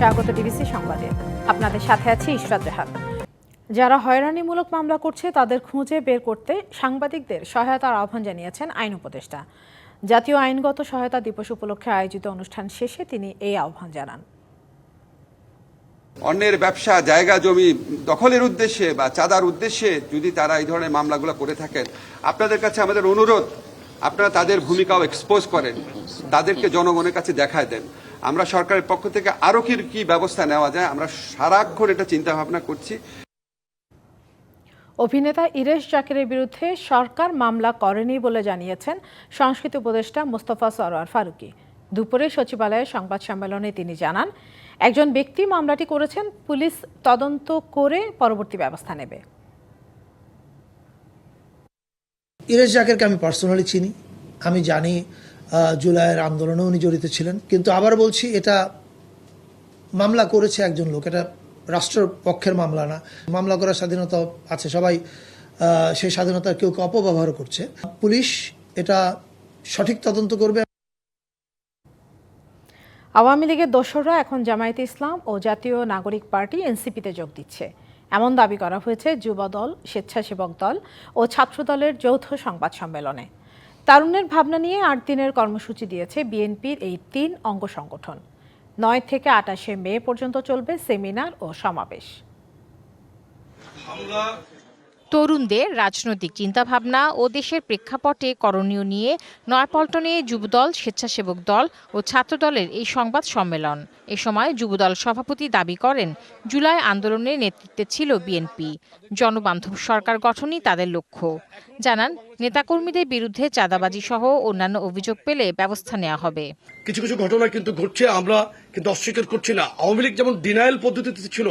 স্বাগত ডিবিসি সংবাদে। আপনাদের সাথে আছি ইশরাত জাহান যারা হয়রানিমূলক মামলা করছে, তাদের খুঁজে বের করতে সাংবাদিকদের সহায়তার আহ্বান জানিয়েছেন আইন উপদেষ্টা। জাতীয় আইনগত সহায়তা দিবস উপলক্ষে আয়োজিত অনুষ্ঠান শেষে তিনি এই আহ্বান জানান। অন্যের ব্যবসা, জায়গা, জমি দখলের উদ্দেশ্যে বা চাঁদার উদ্দেশ্যে যদি তারা এই ধরনের মামলাগুলো করে থাকেন, আপনাদের কাছে আমাদের অনুরোধ, আপনারা তাদের ভূমিকাও এক্সপোজ করেন, তাদেরকে জনগণের কাছে দেখায় দেন। আমরা সরকারের পক্ষ থেকে আরও কি কি ব্যবস্থা নেওয়া যায়? আমরা সারাক্ষণ এটা চিন্তা ভাবনা করছি। অভিনেতা ইরেশ জাকিরের বিরুদ্ধে সরকার মামলা করেনি বলে জানিয়েছেন সংস্কৃতি উপদেষ্টা মোস্তফা সরোয়ার ফারুকি। দুপুরে সচিবালয়ে সংবাদ সম্মেলনে তিনি জানান একজন ব্যক্তি মামলাটি করেছেন পুলিশ তদন্ত করে পরবর্তী ব্যবস্থা নেবে। ইরেশ জাকিরকে আমি পার্সোনালি চিনি। আমি জানি জুলাইয়ের আন্দোলনে উনি জড়িত ছিলেন। কিন্তু আবার বলছি, এটা মামলা করেছে একজন লোক। এটা রাষ্ট্রের পক্ষের মামলা না। মামলা করার স্বাধীনতা আছে সবাই সেই স্বাধীনতার কেউ অপব্যবহার করছে। পুলিশ এটা সঠিক তদন্ত করবে। আওয়ামী লীগের দোসররা এখন জামায়াতে ইসলাম ও জাতীয় নাগরিক পার্টি এনসিপিতে যোগ দিচ্ছে। এমন দাবি করা হয়েছে যুব দল স্বেচ্ছাসেবক দল ও ছাত্রদলের যৌথ সংবাদ সম্মেলনে। তারুণ্যের ভাবনা নিয়ে আট দিনের কর্মসূচি দিয়েছে বিএনপির এই তিন অঙ্গ সংগঠন। নয় থেকে আটাশে মে পর্যন্ত চলবে সেমিনার ও সমাবেশ। তরুণদের রাজনৈতিক চিন্তাভাবনা ও দেশের প্রেক্ষাপটে করণীয় নিয়ে নয়াপল্টনে যুবদল, স্বেচ্ছাসেবক দল ও ছাত্রদলের এই সংবাদ সম্মেলন। এ সময় যুবদল সভাপতি দাবি করেন, জুলাই আন্দোলনের নেতৃত্বে ছিল বিএনপি। জনবান্ধব সরকার গঠনই তাদের লক্ষ্য। জানান, নেতাকর্মীদের বিরুদ্ধে চাঁদাবাজি সহ অন্যান্য অভিযোগ পেলে ব্যবস্থা নেওয়া হবে। কিছু কিছু ঘটনা কিন্তু ঘটছে, আমরা কিন্তু অস্বীকার করছি না। আওয়ামী লীগ যেমন ডিনায়াল পদ্ধতিতে ছিল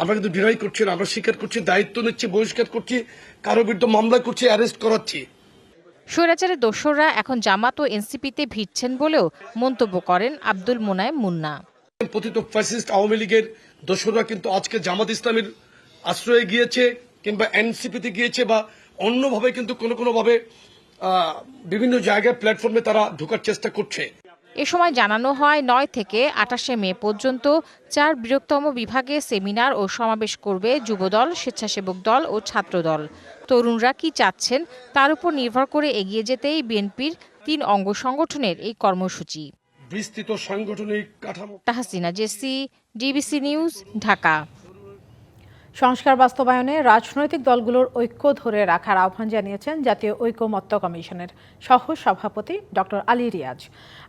আমরা কিন্তু ডিনাই করছি না আমরা স্বীকার করছি দায়িত্ব নিচ্ছি বহিষ্কার করছি কারও বিরুদ্ধে মামলা করছি অ্যারেস্ট করাচ্ছি। স্বৈরাচারের দোসররা এখন জামাত ও এনসিপিতে ভিড়ছেন বলেও মন্তব্য করেন আব্দুল মোনায় মুন্না। পতিত ফ্যাসিস্ট আওয়ামী লীগের দোসররা কিন্তু আজকে জামাত ইসলামের আশ্রয়ে গিয়েছে কিংবা এনসিপিতে গিয়েছে বা অন্যভাবে কিন্তু কোনো কোনোভাবে বিভিন্ন জায়গায় প্ল্যাটফর্মে তারা ঢোকার চেষ্টা করছে। এ সময় জানানো হয় নয় থেকে আটাশে মে পর্যন্ত চার বৃহত্তম বিভাগে সেমিনার ও সমাবেশ করবে যুবদল স্বেচ্ছাসেবক দল ও ছাত্রদল। তরুণরা কি চাচ্ছেন তার উপর নির্ভর করে এগিয়ে যেতেই বিএনপির তিন অঙ্গ সংগঠনের এই কর্মসূচি। বিস্তৃত সাংগঠনিক কাঠামো। Tahsina Jessy DBC news Dhaka. সংস্কার বাস্তবায়নে রাজনৈতিক দলগুলোর ঐক্য ধরে রাখার আহ্বান জানিয়েছেন জাতীয় ঐকমত্য কমিশনের সহ সভাপতি ডক্টর আলী রিয়াজ।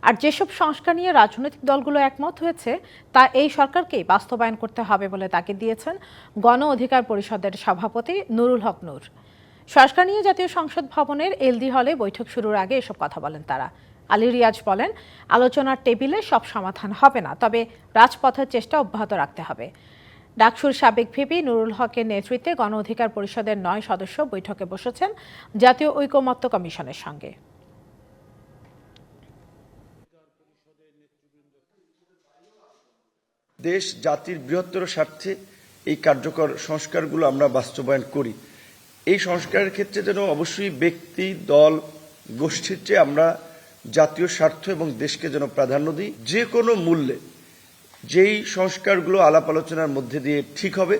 আর যেসব সংস্কার নিয়ে রাজনৈতিক দলগুলো একমত হয়েছে, তা এই সরকারকেই বাস্তবায়ন করতে হবে বলে তাকে দিয়েছেন গণ অধিকার পরিষদের সভাপতি নুরুল হক নূর। সংস্কার নিয়ে জাতীয় সংসদ ভবনের এলডি হলে বৈঠক শুরুর আগে এসব কথা বলেন তারা। আলী রিয়াজ বলেন, আলোচনার টেবিলে সব সমাধান হবে না, তবে রাজপথের চেষ্টা অব্যাহত রাখতে হবে। ডাকসুর সাবেক ভিপি নুরুল হকের নেতৃত্বে গণ অধিকার পরিষদের নয় সদস্য বৈঠকে বসেছেন জাতীয় ঐকমত্য কমিশনের সঙ্গে। দেশ, জাতির বৃহত্তর স্বার্থে এই কার্যকর সংস্কারগুলো আমরা বাস্তবায়ন করি। এই সংস্কারের ক্ষেত্রে যেন অবশ্যই ব্যক্তি, দল, গোষ্ঠীর চেয়ে আমরা জাতীয় স্বার্থ এবং দেশকে যেন প্রাধান্য দিই, যে কোনো মূল্যে। যেই সংস্কারগুলো আলাপ আলোচনার মধ্যে দিয়ে ঠিক হবে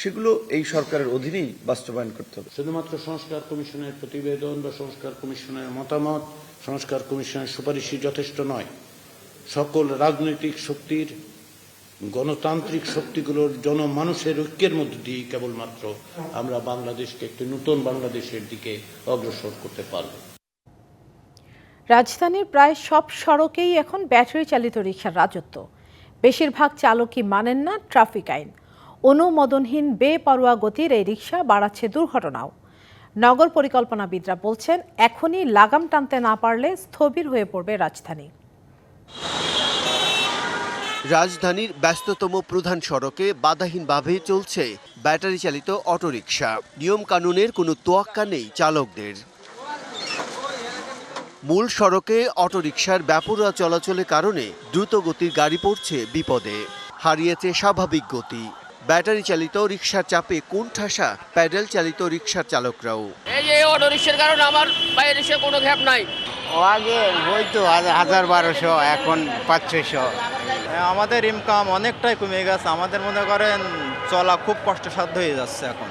সেগুলো এই সরকারের অধীনেই বাস্তবায়ন করতে হবে। শুধুমাত্র সংস্কার কমিশনের প্রতিবেদন বা সংস্কার কমিশনের মতামত সংস্কার কমিশনের সুপারিশই যথেষ্ট নয়। সকল রাজনৈতিক শক্তির গণতান্ত্রিক শক্তিগুলোর জনমানুষের ঐক্যের মধ্য দিয়ে কেবলমাত্র আমরা বাংলাদেশকে একটি নতুন বাংলাদেশের দিকে অগ্রসর করতে পারব। রাজধানীর প্রায় সব সড়কেই এখন ব্যাটারি চালিত রিকশার রাজত্ব। বেশিরভাগ চালকই মানেন না ট্রাফিক আইন। অনুমোদনহীন, বেপরোয়া গতির এই রিক্সা বাড়াচ্ছে দুর্ঘটনাও। নগর পরিকল্পনাবিদরা বলছেন, এখনই লাগাম টানতে না পারলে স্থবির হয়ে পড়বে রাজধানী। রাজধানীর ব্যস্ততম প্রধান সড়কে বাধাহীনভাবে চলছে ব্যাটারি চালিত অটোরিকশা। নিয়ম কানুনের কোনো তোয়াক্কা নেই চালকদের। মূল সড়কে অটোরিকশার ব্যাপরা চলাচলের কারণে দ্রুত গতির গাড়ি পড়ছে বিপদে। হারিয়েছে স্বাভাবিক গতি। ব্যাটারি চালিত রিকশার চাপে কোন ঠাসা প্যাডেল চালিত রিকশার চালকরাও। এই যে অটো রিক্সার কারণে আমার বাইরে এসে কোনো গ্যাপ নাই। ও আগে হয়তো হাজার বারোশো এখন পাঁচ ছয়শো। আমাদের ইনকাম অনেকটাই কমে গেছে। আমাদের মনে করেন চলা খুব কষ্টসাধ্য হয়ে যাচ্ছে এখন।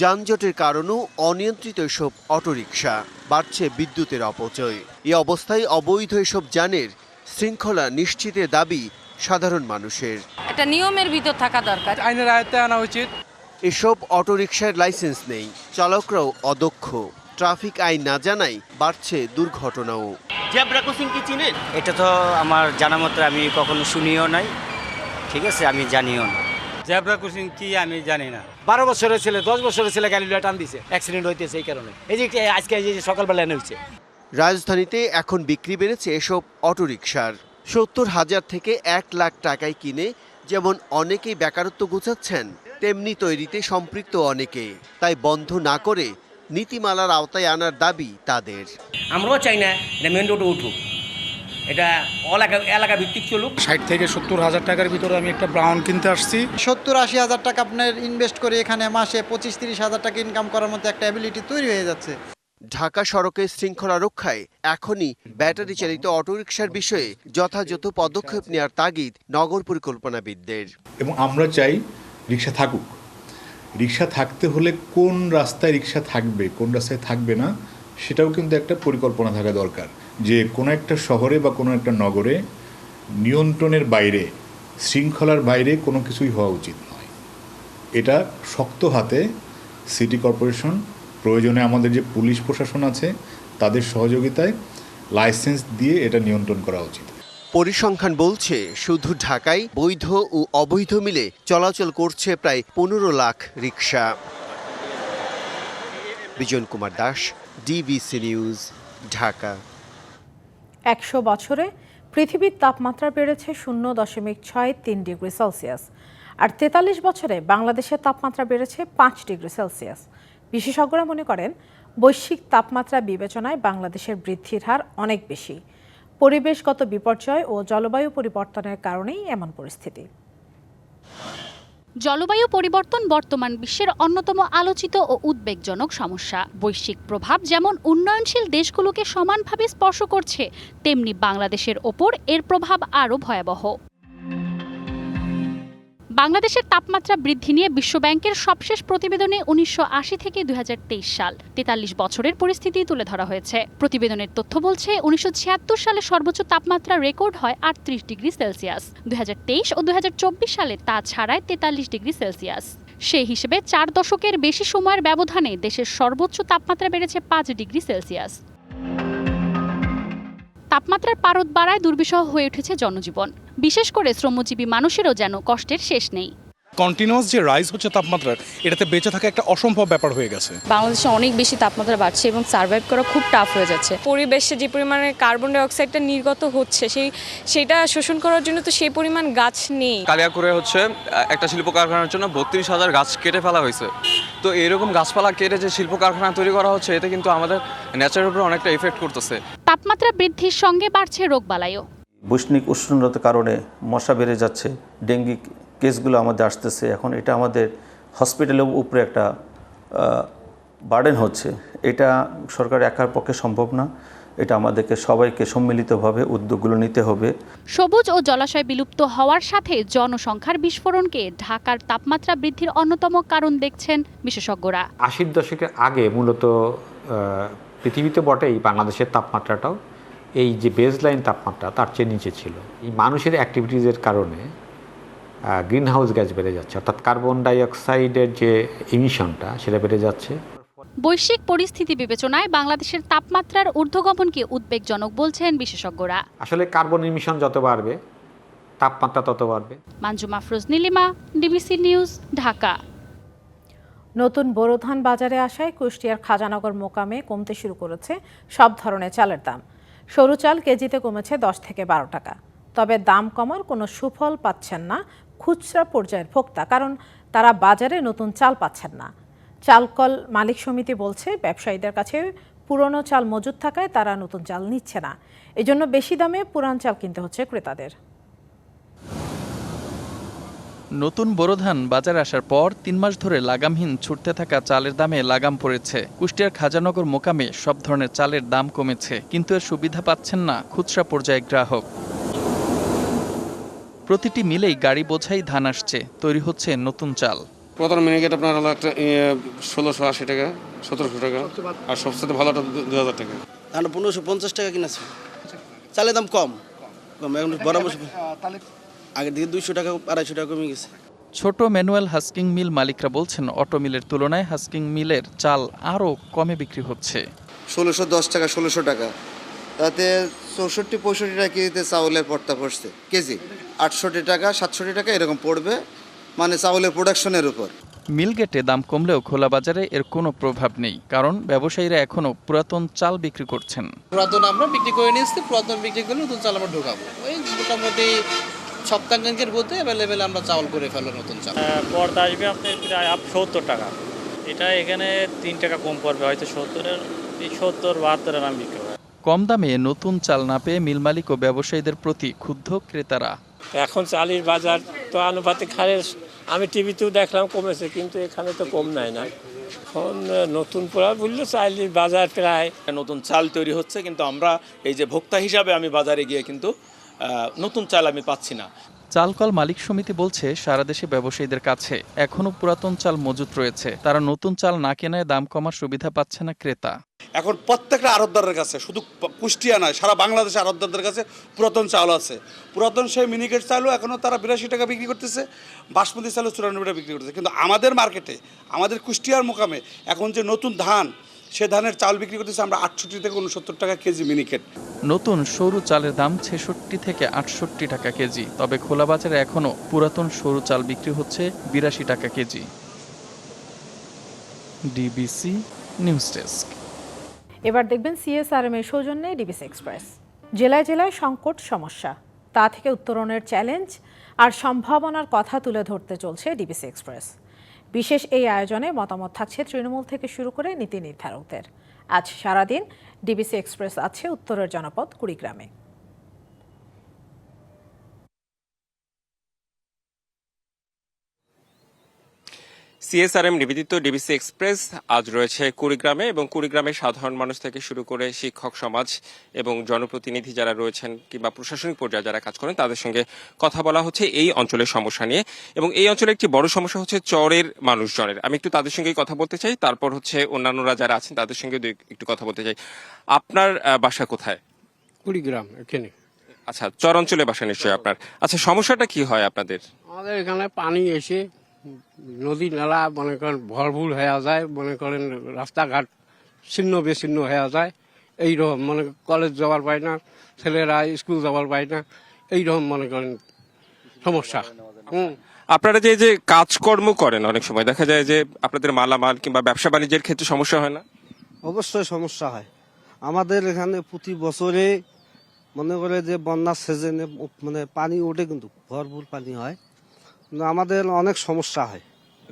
যানজটের কারণেও অনিয়ন্ত্রিত এসব অটোরিকশা। বাড়ছে বিদ্যুতের অপচয়। এ অবস্থায় অবৈধ এসব যানের শৃঙ্খলা নিশ্চিতের দাবি সাধারণ মানুষের। একটা নিয়মের ভিতর থাকা দরকার। আইনের আয়ত্তে আনা উচিত। এসব অটোরিকশার লাইসেন্স নেই। চালকরাও অদক্ষ। ট্রাফিক আইন না জানাই বাড়ছে দুর্ঘটনাও। জেব্রা ক্রসিং কি চিনেন? এটা তো আমার জানা মতো আমি কখনো শুনিও নাই। ঠিক আছে আমি জানিও না। জেব্রা ক্রসিং কি আমি জানি না। বারো বছরের ছেলে দশ বছরের ছেলে গাড়ি টান দিছে অ্যাক্সিডেন্ট হইতেছে এই কারণে। এই যে আজকে এই যে সকালবেলা এনে হচ্ছে রাজধানীতে এখন বিক্রি বেড়েছে এসব অটোরিকশার। সত্তর হাজার থেকে এক লাখ টাকায় কিনে যেমন অনেকেই বেকারত্ব গুছাচ্ছেন তেমনি তৈরিতে সম্পৃক্ত অনেকে। তাই বন্ধ না করে নীতিমালার আওতায় আনার দাবি তাদের। আমরাও চাই না মেন রোডে উঠুক। এটা এলাকা এলাকা ভিত্তিক চলুক। ষাট থেকে সত্তর হাজার টাকার ভিতরে আমি একটা ব্রাউন কিনতে আসছি। সত্তর আশি হাজার টাকা আপনার ইনভেস্ট করে এখানে মাসে পঁচিশ তিরিশ হাজার টাকা ইনকাম করার মতো একটা অ্যাবিলিটি তৈরি হয়ে যাচ্ছে। ঢাকা সড়কের শৃঙ্খলা রক্ষায় এখনই ব্যাটারি চালিত অটোরিকশার বিষয়ে যথাযথ পদক্ষেপ নেওয়ার তাগিদ নগর পরিকল্পনাবিদদের। এবং আমরা চাই রিক্সা থাকুক। রিক্সা থাকতে হলে কোন রাস্তায় রিক্সা থাকবে কোন রাস্তায় থাকবে না সেটাও কিন্তু একটা পরিকল্পনা থাকা দরকার। যে কোনো একটা শহরে বা কোনো একটা নগরে নিয়ন্ত্রণের বাইরে, শৃঙ্খলার বাইরে কোনো কিছুই হওয়া উচিত নয়। এটা শক্ত হাতে সিটি কর্পোরেশন, প্রয়োজনে আমাদের যে পুলিশ প্রশাসন আছে, তাদের সহযোগিতায় লাইসেন্স দিয়ে এটা নিয়ন্ত্রণ করা উচিত। পরিসংখ্যান বলছে, শুধু ঢাকায় বৈধ ও অবৈধ মিলে চলাচল করছে প্রায় পনেরো লাখ রিক্সা বিজন কুমার দাস ডিবিসি নিউজ ঢাকা। একশো বছরে পৃথিবীর তাপমাত্রা বেড়েছে শূন্য দশমিক ছয় তিন ডিগ্রি সেলসিয়াস। আর তেতাল্লিশ বছরে বাংলাদেশের তাপমাত্রা বেড়েছে পাঁচ ডিগ্রি সেলসিয়াস। বিশেষজ্ঞরা মনে করেন, বৈশ্বিক তাপমাত্রা বিবেচনায় বাংলাদেশের বৃদ্ধির হার অনেক বেশি। পরিবেশগত বিপর্যয় ও জলবায়ু পরিবর্তনের কারণেই এমন পরিস্থিতি। জলবায়ু পরিবর্তন বর্তমান বিশ্বের অন্যতম আলোচিত ও উদ্বেগজনক সমস্যা। বৈশ্বিক প্রভাব যেমন উন্নয়নশীল দেশগুলোকে সমানভাবে স্পর্শ করছে, তেমনি বাংলাদেশের ওপর এর প্রভাব আরও ভয়াবহ। বাংলাদেশের তাপমাত্রা বৃদ্ধি নিয়ে বিশ্বব্যাংকের সবশেষ প্রতিবেদনে উনিশশো আশি থেকে দুই সাল। তেতাল্লিশ বছরের পরিস্থিতি তুলে ধরা হয়েছে। প্রতিবেদনের তথ্য বলছে, উনিশশো ছিয়াত্তর সালে সর্বোচ্চ তাপমাত্রা রেকর্ড হয় আটত্রিশ ডিগ্রি সেলসিয়াস। দুই হাজার তেইশ ও দুই হাজার চব্বিশ সালে তা ছাড়ায় তেতাল্লিশ ডিগ্রি সেলসিয়াস। সেই হিসেবে চার দশকের বেশি সময়ের ব্যবধানে দেশের সর্বোচ্চ তাপমাত্রা বেড়েছে পাঁচ ডিগ্রি সেলসিয়াস। তাপমাত্রার পারদ বাড়ায় দুর্বিষহ হয়ে উঠেছে জনজীবন। বিশেষ করে শ্রমজীবী মানুষেরও যেন কষ্টের শেষ নেই। কন্টিনিউয়াস যে রাইজ হচ্ছে তাপমাত্রার এটাতে বেঁচে থাকা একটা অসম্ভব ব্যাপার হয়ে গেছে। বাংলাদেশে অনেক বেশি তাপমাত্রা বাড়ছে এবং সার্ভাইভ করা খুব টাফ হয়ে যাচ্ছে। পরিবেশে যে পরিমাণে কার্বন ডাই অক্সাইডটা নির্গত হচ্ছে সেই সেটা শোষণ করার জন্য তো সেই পরিমাণ গাছ নেই। কালিয়াকুরে হচ্ছে একটা শিল্প কারখানার জন্য বত্রিশ হাজার গাছ কেটে ফেলা হয়েছে। তো এরকম গাছপালা কেটে যে শিল্প কারখানা তৈরি করা হচ্ছে এতে কিন্তু আমাদের নেচারের উপরে অনেকটা ইফেক্ট করতেছে। তাপমাত্রা বৃদ্ধির সঙ্গে বাড়ছে রোগবালাইও। বৈষ্ণিক উষ্ণতার কারণে মশা বেড়ে যাচ্ছে ডেঙ্গি কেসগুলো আমাদের আসতেছে। এখন এটা আমাদের হসপিটালের উপরে একটা বার্ডেন হচ্ছে। এটা সরকার একার পক্ষে সম্ভব না। এটা আমাদেরকে সবাইকে সম্মিলিতভাবে উদ্যোগগুলো নিতে হবে। সবুজ ও জলাশয় বিলুপ্ত হওয়ার সাথে জনসংখ্যার বিস্ফোরণকে ঢাকার তাপমাত্রা বৃদ্ধির অন্যতম কারণ দেখছেন বিশেষজ্ঞরা। আশির দশকের আগে মূলত পৃথিবীতে বটেই বাংলাদেশের তাপমাত্রাটাও। এই যে বেসলাইন তাপমাত্রা তার চেয়ে নিচে ছিল। এই মানুষের অ্যাক্টিভিটিজের কারণে গ্রিন হাউস গ্যাস বেড়ে যাচ্ছে। অর্থাৎ কার্বন ডাইঅক্সাইডের যে ইমিশনটা সেটা বেড়ে যাচ্ছে। বৈশ্বিক পরিস্থিতি বিবেচনায় বাংলাদেশের তাপমাত্রার ঊর্ধ্বগমনকে উদ্বেগজনক বলছেন বিশেষজ্ঞরা। আসলে কার্বন ইমিশন যত বাড়বে তাপমাত্রা তত বাড়বে। Manju Mafruz Nilima DBC news Dhaka. নতুন বোরো ধান বাজারে আসায় কুষ্টিয়ার খাজানগর মোকামে কমতে শুরু করেছে সব ধরনের চালের দাম। সরু চাল কেজিতে কমেছে দশ থেকে বারো টাকা। তবে দাম কমার কোনো সুফল পাচ্ছেন না খুচরা পর্যায়ের ভোক্তা, কারণ তারা বাজারে নতুন চাল পাচ্ছেন না। চালকল মালিক সমিতি বলছে, ব্যবসায়ীদের কাছে পুরনো চাল মজুদ থাকায় তারা নতুন চাল নিচ্ছে না। এজন্য বেশি দামে পুরান চাল কিনতে হচ্ছে ক্রেতাদের। নতুন বোরো ধান বাজারে আসার পর তিন মাস ধরে লাগামহীন ছুটতে থাকা চালের দামে লাগাম পড়েছে। কুষ্টিয়ার খাজানগর মোকামে সব ধরনের চালের দাম কমেছে কিন্তু এর সুবিধা পাচ্ছেন না খুচরা পর্যায়ে গ্রাহক। প্রতিটি মিলেই গাড়ি বোঝাই ধান আসছে তৈরি হচ্ছে নতুন চাল। প্রধান মিনিকেট আপনার হলো একটা ষোলোশো আশি টাকা সতেরোশো টাকা আর সবচেয়ে ভালোটা দু হাজার টাকা। ধান পনেরোশো পঞ্চাশ টাকা কিনেছে। চালের দাম কম। কম এখন বড় মাস আগের দিকে দুইশো টাকা আড়াইশো টাকা কমে গেছে। ছোট ম্যানুয়াল হাস্কিং মিল মালিকরা বলছেন অটো মিলের তুলনায় হাস্কিং মিলের চাল আরও কমে বিক্রি হচ্ছে। ষোলোশো দশ টাকা ষোলোশো টাকা। তাতে চৌষট্টি পঁয়ষট্টি টাকা কেজিতে চাউলের পড়তা পড়ছে। কেজি আটষট্টি টাকা সাতষট্টি টাকা এরকম পড়বে মানে চাউলের প্রোডাকশনের উপর। মিল গেটে দাম কমলেও খোলা বাজারে এর কোনো প্রভাব নেই কারণ ব্যবসায়ীরা এখনও পুরাতন চাল বিক্রি করছেন। পুরাতন আমরা বিক্রি করে নিয়েছি পুরাতন বিক্রি করলে নতুন চাল আমরা ঢোকাবো। ওই মোটামুটি সপ্তাহের মধ্যে অ্যাভেলেবেল আমরা চাউল করে ফেলো নতুন চাল পর্দা আসবে আপনার প্রায় আপ সত্তর টাকা। এটা এখানে তিন টাকা কম পড়বে হয়তো সত্তরের সত্তর বাহাত্তরের আমি বিক্রি করি কম দামে নতুন চাল না পেয়ে মিল মালিক ও ব্যবসায়ীদের প্রতি ক্ষুব্ধ ক্রেতারা। এখন চালির বাজার তো আনুপাতিক হারে আমি টিভিতেও দেখলাম কমেছে কিন্তু এখানে তো কম নাই না। এখন নতুন পোড়া বলল চালির বাজার প্রায় নতুন চাল তৈরি হচ্ছে কিন্তু আমরা এই যে ভোক্তা হিসাবে আমি বাজারে গিয়ে কিন্তু নতুন চাল আমি পাচ্ছি না। চালকল মালিক সমিতি বলছে সারা দেশে ব্যবসায়ীদের কাছে এখনও পুরাতন চাল মজুত রয়েছে। তারা নতুন চাল না কেনায় দাম কমার সুবিধা পাচ্ছে না ক্রেতা। এখন প্রত্যেকটা আড়তদারের কাছে শুধু কুষ্টিয়া নয় সারা বাংলাদেশে আড়তদারদের কাছে পুরাতন চাউল আছে। পুরাতন সেই মিনিকেট চালও এখনও তারা বিরাশি টাকা বিক্রি করতেছে বাসমতি চালও চুরানব্বই টাকা বিক্রি করতেছে। কিন্তু আমাদের মার্কেটে আমাদের কুষ্টিয়ার মোকামে এখন যে নতুন ধান সে ধানের চাল বিক্রি করতেছে আমরা আটষট্টি থেকে উনসত্তর টাকা কেজি মিনিকেট। নতুন সরু চালের দাম ছেষট্টি থেকে আটষট্টি টাকা কেজি তবে খোলা বাজারে এখনও পুরাতন সরু চাল বিক্রি হচ্ছে বিরাশি টাকা কেজি। DBC news desk. এবার দেখবেন সিএসআরএম এর সৌজন্যে ডিবিসি এক্সপ্রেস। জেলায় জেলায় সংকট সমস্যা। তা থেকে উত্তরণের চ্যালেঞ্জ আর সম্ভাবনার কথা তুলে ধরতে চলছে ডিবিসি এক্সপ্রেস। বিশেষ এই আয়োজনে মতামত থাকছে তৃণমূল থেকে শুরু করে নীতি নির্ধারকদের। আজ সারাদিন ডিবিসি এক্সপ্রেস আছে উত্তরের জনপদ কুড়িগ্রামে। সিএসআরএম নিবেদিত ডিবিসি এক্সপ্রেস আজ রয়েছে কুড়িগ্রামে এবং কুড়িগ্রামে সাধারণ মানুষ থেকে শুরু করে শিক্ষক সমাজ এবং জনপ্রতিনিধি যারা রয়েছেন কিংবা প্রশাসনিক পর্যায়ে যারা কাজ করেন তাদের সঙ্গে কথা বলা হচ্ছে এই অঞ্চলের সমস্যা নিয়ে। এবং এই অঞ্চলে একটি বড় সমস্যা হচ্ছে চরের মানুষজনের। আমি একটু তাদের সঙ্গে কথা বলতে চাই। তারপর হচ্ছে অন্যান্যরা যারা আছেন তাদের সঙ্গে একটু কথা বলতে চাই। আপনার বাসা কোথায়? কুড়িগ্রাম এখানে। আচ্ছা চর অঞ্চলে বাসা নিশ্চয়ই আপনার। আচ্ছা সমস্যাটা কি হয় আপনাদের? আমাদের এখানে পানি এসে নদী নালা মনে করেন ভরপুর হয়ে যায় মনে করেন রাস্তাঘাট ছিন্ন বিচ্ছিন্ন হয়ে যায়। এইরকম মনে কলেজ যাওয়ার পায় না ছেলেরা স্কুল যাওয়ার পায় না এইরকম মনে করেন সমস্যা। হুম। আপনারা যে যে কাজকর্ম করেন অনেক সময় দেখা যায় যে আপনাদের মালামাল কিংবা ব্যবসা বাণিজ্যের ক্ষেত্রে সমস্যা হয় না? অবশ্যই সমস্যা হয়। আমাদের এখানে প্রতি বছরে মনে করে যে বন্যার সিজনে মানে পানি ওঠে কিন্তু ভরপুর পানি হয়। আমাদের অনেক সমস্যা হয়।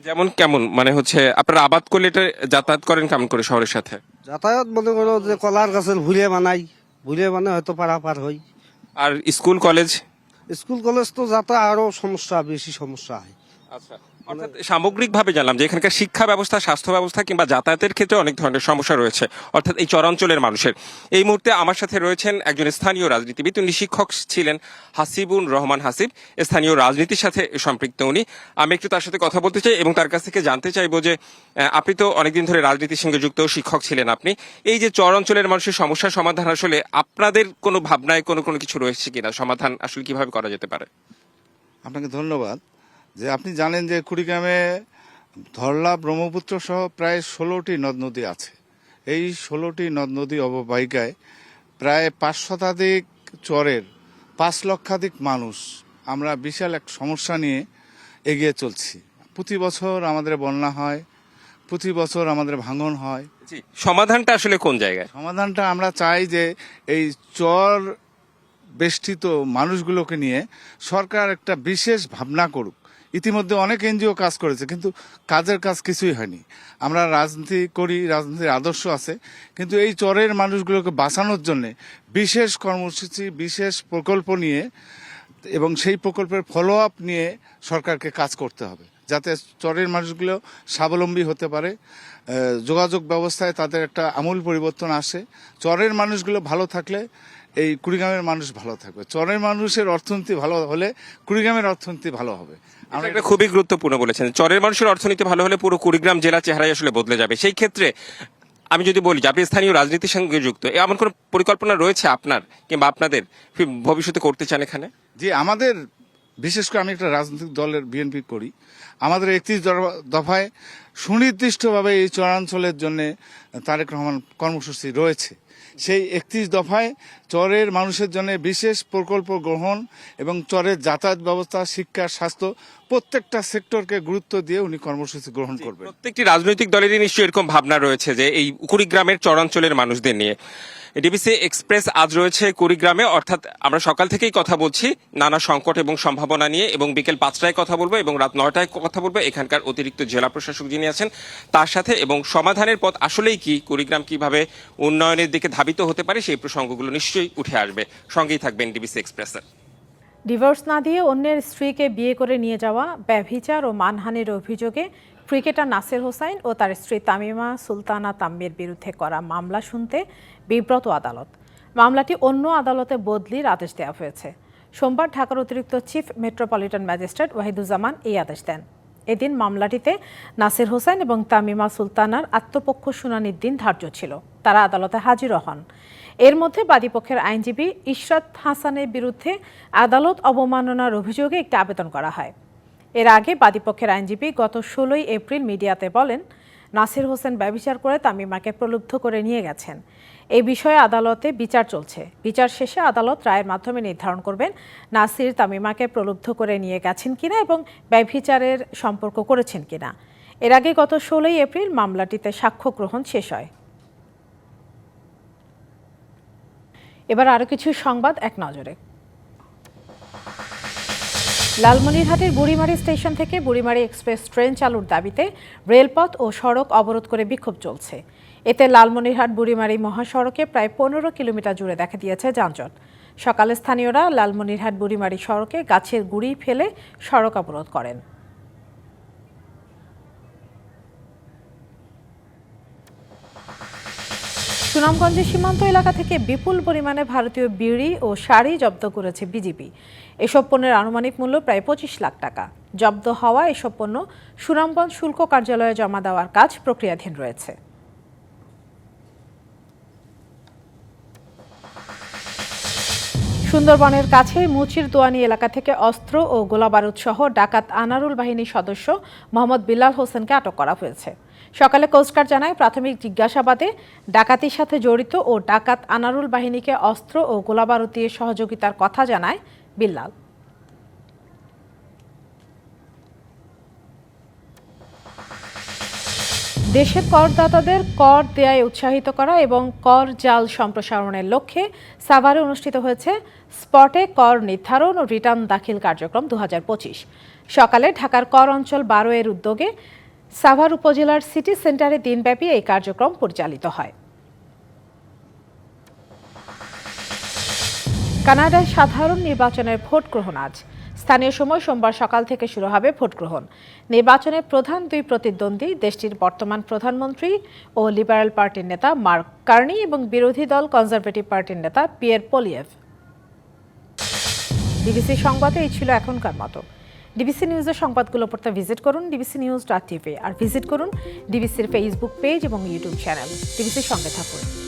যেমন কেমন? মানে হচ্ছে আপনারা আবাদ করলে এটা যাতায়াত করেন কেমন করে শহরের সাথে? যাতায়াত মনে করো যে কলার গাছের ভুলে বানাই। ভুলিয়ে মানে হয়তো পারাপার হই। আর স্কুল কলেজ? স্কুল কলেজ তো যাতায়াত আরও সমস্যা বেশি সমস্যা হয়। আচ্ছা। সামগ্রিকভাবে জানলাম যে এখানকার শিক্ষা ব্যবস্থা, স্বাস্থ্য ব্যবস্থা কিংবা যাতায়াতের ক্ষেত্রে অনেক ধরনের সমস্যা রয়েছে। অর্থাৎ এই চরাঞ্চলের মানুষের। এই মুহূর্তে আমার সাথে রয়েছেন একজন স্থানীয় রাজনীতিবিদ। উনি শিক্ষক ছিলেন হাসিবুন রহমান হাসিব, স্থানীয় রাজনীতির সাথে সম্পৃক্ত উনি। আমি একটু তার সাথে কথা বলতে চাই এবং তার কাছ থেকে জানতে চাইব যে আপনি তো অনেকদিন ধরে রাজনীতির সঙ্গে যুক্ত, শিক্ষক ছিলেন আপনি। এই যে চর অঞ্চলের মানুষের সমস্যার সমাধান আসলে আপনাদের কোনো ভাবনায় কোনো কোনো কিছু রয়েছে কিনা? সমাধান আসলে কীভাবে করা যেতে পারে? আপনাকে ধন্যবাদ। যে আপনি জানেন যে কুড়িগ্রামে ধরলা ব্রহ্মপুত্র সহ প্রায় ষোলোটি নদ নদী আছে। এই ষোলোটি নদ নদী অববাহিকায় প্রায় পাঁচ শতাধিক চরের পাঁচ লক্ষাধিক মানুষ আমরা বিশাল এক সমস্যা নিয়ে এগিয়ে চলছি। প্রতি বছর আমাদের বন্যা হয় প্রতি বছর আমাদের ভাঙন হয়। সমাধানটা আসলে কোন জায়গায়? সমাধানটা আমরা চাই যে এই চর বেষ্টিত মানুষগুলোকে নিয়ে সরকার একটা বিশেষ ভাবনা করুক। ইতিমধ্যে অনেক এনজিও কাজ করেছে, কিন্তু কাজের কাজ কিছুই হয়নি। আমরা রাজনীতি করি, রাজনীতির আদর্শ আছে, কিন্তু এই চরের মানুষগুলোকে বাঁচানোর জন্য বিশেষ কর্মসূচি, বিশেষ প্রকল্প নিয়ে এবং সেই প্রকল্পের ফলো আপ নিয়ে সরকারকে কাজ করতে হবে, যাতে চরের মানুষগুলো স্বাবলম্বী হতে পারে। যোগাযোগ ব্যবস্থায় তাদের একটা আমূল পরিবর্তন আসে। চরের মানুষগুলো ভালো থাকলে এই কুড়িগ্রামের মানুষ ভালো থাকবে। চরের মানুষের অর্থনীতি ভালো হলে কুড়িগ্রামের অর্থনীতি ভালো হবে। আমরা এটা খুবই গুরুত্বপূর্ণ বলেছেন। চরের মানুষের অর্থনীতি ভালো হলে পুরো কুড়িগ্রাম জেলা চেহারাই আসলে বদলে যাবে। সেই ক্ষেত্রে আমি যদি বলি যে আপনি স্থানীয় রাজনীতির সঙ্গে যুক্ত এমন কোনো পরিকল্পনা রয়েছে আপনার কিংবা আপনাদের ভবিষ্যতে করতে চান এখানে? যে আমাদের বিশেষ করে আমি একটা রাজনৈতিক দলের বিএনপি করি। আমাদের একত্রিশ দফায় সুনির্দিষ্টভাবে এই চরাঞ্চলের জন্য তারেক রহমান কর্মসূচি রয়েছে। সেই একত্রিশ দফায় চরের মানুষের জন্য বিশেষ প্রকল্প গ্রহণ এবং চরের যাতায়াত ব্যবস্থা শিক্ষা স্বাস্থ্য প্রত্যেকটা সেক্টরকে গুরুত্ব দিয়ে উনি কর্মসূচি গ্রহণ করবেন। প্রত্যেকটি রাজনৈতিক দলেরই নিশ্চয়ই এরকম ভাবনা রয়েছে যে এই কুড়িগ্রামের চরাঞ্চলের মানুষদের নিয়ে। ডিবিসি এক্সপ্রেস আজ রয়েছে কুড়িগ্রামে অর্থাৎ আমরা সকাল থেকেই কথা বলছি নানা সংকট এবং সম্ভাবনা নিয়ে এবং বিকেল পাঁচটায় কথা বলব এবং রাত নয়টায় কথা বলব এখানকার অতিরিক্ত জেলা প্রশাসক যিনি আছেন, তার সাথে এবং সমাধানের পথ আসলেই কি, কুড়িগ্রাম কীভাবে উন্নয়নের দিকে ধাবিত হতে পারে সেই প্রসঙ্গগুলো নিশ্চয়ই উঠে আসবে। সঙ্গেই থাকবেন ডিবিসি এক্সপ্রেসের ডিভোর্স না দিয়ে অন্যের স্ত্রীকে বিয়ে করে নিয়ে যাওয়া ব্যভিচার ও মানহানির অভিযোগে ক্রিকেটার নাসির হোসাইন ও তার স্ত্রী তামিমা সুলতানা তাম্মির বিরুদ্ধে করা মামলা শুনতে বিব্রত আদালত। মামলাটি অন্য আদালতে বদলির আদেশ দেওয়া হয়েছে। সোমবার ঢাকার অতিরিক্ত চিফ মেট্রোপলিটন ম্যাজিস্ট্রেট ওয়াহিদুজ্জামান এই আদেশ দেন। এদিন মামলাটিতে নাসির হোসেন এবং তামিমা সুলতানার আত্মপক্ষ শুনানির দিন ধার্য ছিল। তারা আদালতে হাজির হন। এর মধ্যে বাদীপক্ষের আইনজীবী ইশরাত হাসানের বিরুদ্ধে আদালত অবমাননার অভিযোগে একটি আবেদন করা হয়। এর আগে বাদীপক্ষের আইনজীবী গত ষোলোই এপ্রিল মিডিয়াতে বলেন, নাসির হোসেন ব্যবচার করে তামিমাকে প্রলুব্ধ করে নিয়ে গেছেন। এই বিষয়ে আদালতে বিচার চলছে। বিচার শেষে আদালত রায়ের মাধ্যমে নির্ধারণ করবেন নাসির তামিমাকে প্রলুব্ধ করে নিয়ে গেছেন কিনা এবং ব্যভিচারের সম্পর্ক করেছেন কিনা। এর আগে গত ষোলোই এপ্রিল মামলাটিতে সাক্ষ্য গ্রহণ শেষ হয়। এবার আরও কিছু সংবাদ এক নজরে। লালমনিরহাটের বুড়িমারি স্টেশন থেকে বুড়িমারি এক্সপ্রেস ট্রেন চালুর দাবিতে রেলপথ ও সড়ক অবরোধ করে বিক্ষোভ চলছে। এতে লালমনিরহাট, বুড়িমারি মহাসড়কে প্রায় পনেরো কিলোমিটার জুড়ে দেখা দিয়েছে যানজট। সকালে স্থানীয়রা লালমনিরহাট, বুড়িমারি সড়কে গাছের গুড়ি ফেলে সড়ক অবরোধ করেন। সুনামগঞ্জের সীমান্ত এলাকা থেকে বিপুল পরিমাণে ভারতীয় বিড়ি ও শাড়ি জব্দ করেছে বিজিবি এসব পণ্যের আনুমানিক মূল্য প্রায় পঁচিশ লাখ টাকা। জব্দ হওয়া এসব পণ্য সুনামগঞ্জ শুল্ক কার্যালয়ে জমা দেওয়ার কাজ প্রক্রিয়াধীন রয়েছে। সুন্দরবনের কাছে মুচির দোয়ানি এলাকা থেকে অস্ত্র ও গোলাবারুদ সহ ডাকাত আনারুল বাহিনীর সদস্য মোহাম্মদ বিল্লাল হোসেনকে আটক করা হয়েছে। সকালে কোস্টগার্ড জানায়, প্রাথমিক জিজ্ঞাসাবাদে ডাকাতির সাথে জড়িত ও ডাকাত আনারুল বাহিনীকে অস্ত্র ও গোলাবারুদ দিয়ে সহযোগিতার কথা জানায় বিল্লাল। দেশের করদাতাদের কর দেয়ায় উৎসাহিত করা এবং কর জাল সম্প্রসারণের লক্ষ্যে সাভারে অনুষ্ঠিত হয়েছে স্পটে কর নির্ধারণ ও রিটার্ন দাখিল কার্যক্রম দু হাজার পঁচিশ। সকালে ঢাকার কর অঞ্চল বারো এর উদ্যোগে সাভার উপজেলার সিটি সেন্টারে দিনব্যাপী এই কার্যক্রম পরিচালিত হয়। কানাডায় সাধারণ নির্বাচনের ভোট গ্রহণ আজ। স্থানীয় সময় সোমবার সকাল থেকে শুরু হবে ভোট গ্রহণ নির্বাচনে প্রধান দুই প্রতিদ্বন্দ্বী, দেশটির বর্তমান প্রধানমন্ত্রী ও লিবারেল পার্টির নেতা মার্ক কার্নি এবং বিরোধী দল কনজারভেটিভ পার্টির নেতা পিয়ের পোলিয়েভ। ডিবিসি সংবাদে এই ছিল এখনকার মতো। ডিবিসি নিউজের সংবাদগুলো পড়তে ভিজিট করুন ডিবিসি নিউজ ডট টিভি। আর ভিজিট করুন ডিবিসির ফেসবুক পেজ এবং ইউটিউব চ্যানেল। ডিবিসির সঙ্গে থাকুন।